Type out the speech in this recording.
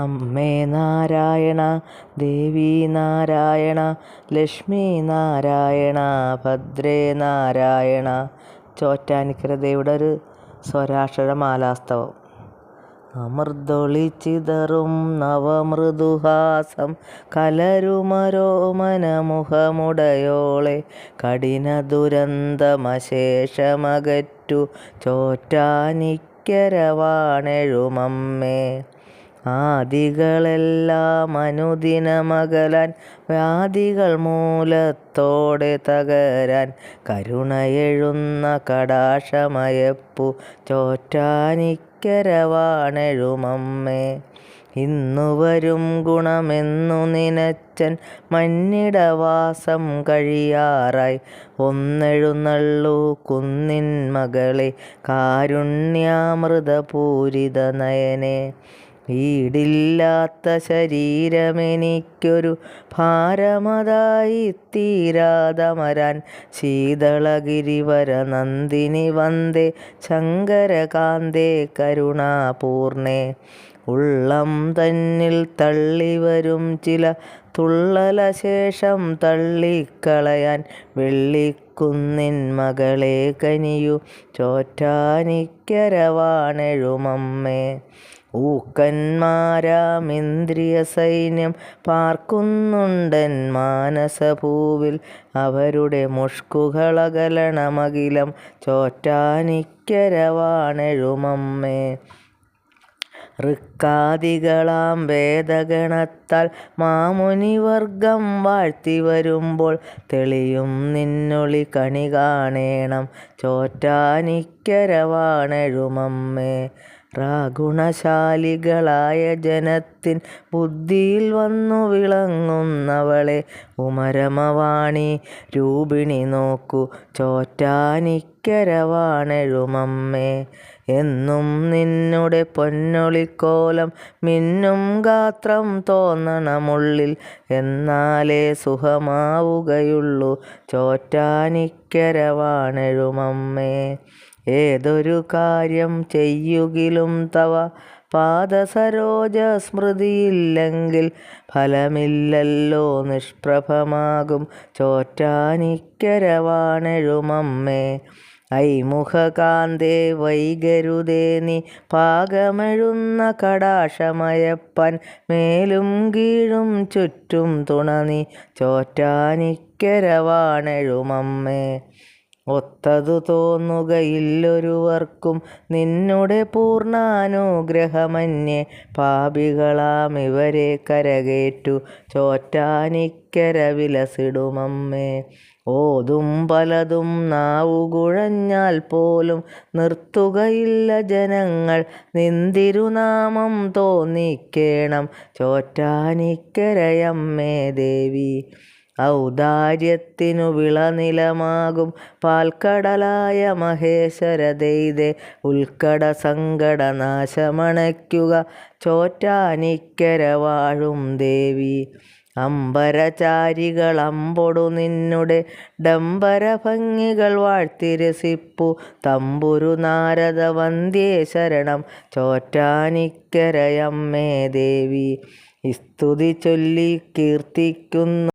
അമ്മേ നാരായണ ദേവി നാരായണ ലക്ഷ്മി നാരായണ ഭദ്രേ നാരായണ. ചോറ്റാനിക്കര ദേവിയുടെ ഒരു സ്വരാക്ഷര മാലാസ്തവം അമൃതൊളിച്ചിതറും നവമൃദുഹാസം കലരുമരോമനമുഖമുടയോളെ കഠിന ദുരന്തമശേഷമകറ്റു ചോറ്റാനിക്കരവാണെഴുമമ്മേ. ആദികളെല്ലാം അനുദിനമകലാൻ വ്യാധികൾ മൂലത്തോടെ തകരാൻ കരുണയെഴുന്ന കടാക്ഷമയപ്പു ചോറ്റാനിക്കരവാണെഴുമമ്മേ. ഇന്നു വരും ഗുണമെന്നു നിനച്ചൻ മന്നിടവാസം കഴിയാറായി. ഒന്നെഴുന്നള്ളു കുന്നിൻ മകളെ കാരുണ്യാമൃതപൂരിത നയനെ. ഈടില്ലാത്ത ശരീരമെനിക്കൊരു ഭാരമതായി തീരാതമരാൻ ശീതളഗിരിവര നന്ദിനി വന്ദേ ശങ്കരകാന്തേ കരുണാപൂർണേ. ഉള്ളം തന്നിൽ തള്ളിവരും ചില തുള്ളലശേഷം തള്ളിക്കളയാൻ വെള്ളിക്കുന്നിൻ മകളെ കനിയു. ചോറ്റാനിക്കരവാണെഴുമമ്മേ. ഊക്കന്മാരാമിന്ദ്രിയ സൈന്യം പാർക്കുന്നുണ്ടൻ മാനസഭൂവിൽ അവരുടെ മുഷ്കുകളകലണമകിലം ചോറ്റാനിക്കരവാണെഴുമമ്മേ. ഋക്കാദികളാം വേദഗണത്താൽ മാമുനിവർഗം വാഴ്ത്തി വരുമ്പോൾ തെളിയും നിന്നൊളി കണി കാണേണം. ചോറ്റാനിക്കരവാണെഴുമമ്മേ. റാഗുണശാലികളായ ജനത്തിൻ ബുദ്ധിയിൽ വന്നു വിളങ്ങുന്നവളെ ഉമരമവാണി. രൂപിണി നോക്കൂ ചോറ്റാനിക്കരവാണെഴുമമ്മേ. എന്നും നിന്നുടെ പൊന്നൊളിക്കോലം മിന്നും ഗാത്രം തോന്നണമുള്ളിൽ. എന്നാലേ സുഖമാവുകയുള്ളൂ ചോറ്റാനിക്കരവാണെഴുമമ്മേ. ഏതൊരു കാര്യം ചെയ്യുകിലും തവ പാദസരോജ സ്മൃതിയില്ലെങ്കിൽ ഫലമില്ലല്ലോ നിഷ്പ്രഭമാകും ചോറ്റാനിക്കരവാണെഴുമമ്മേ. ഐമുഖകാന്തേ വൈകരുതേ നീ പാകമെഴുന്ന കടാശമയപ്പൻ മേലും കീഴും ചുറ്റും തുണനി ചോറ്റാനിക്കരവാണെഴുമമ്മേ. ഒത്തതു തോന്നുകയില്ലൊരുവർക്കും നിന്നുടെ പൂർണാനുഗ്രഹമന്യേ. പാപികളാം ഇവരെ കരകേറ്റു ചോറ്റാനിക്കര വിലസിടുമമ്മേ ഓതും പലതും നാവുകുഴഞ്ഞാൽ പോലും നിർത്തുകയില്ല ജനങ്ങൾ. നിന്തിരുനാമം തോന്നിക്കേണം ചോറ്റാനിക്കരയമ്മേ ദേവി. ഔദാര്യത്തിനു വിളനിലമാകും പാൽക്കടലായ മഹേശ്വരദൈതേ. ഉൽക്കട സങ്കട നാശമണയ്ക്കുക ദേവി. അമ്പരചാരികൾ അമ്പൊടു നിന്നുടെ ഡംബര ഭംഗികൾ വാഴ്ത്തിരസിപ്പു. തമ്പുരു നാരദ വന്ദേ ശരണം ചോറ്റാനിക്കരയമ്മേ ദേവി. സ്തുതി ചൊല്ലി കീർത്തിക്കുന്നു.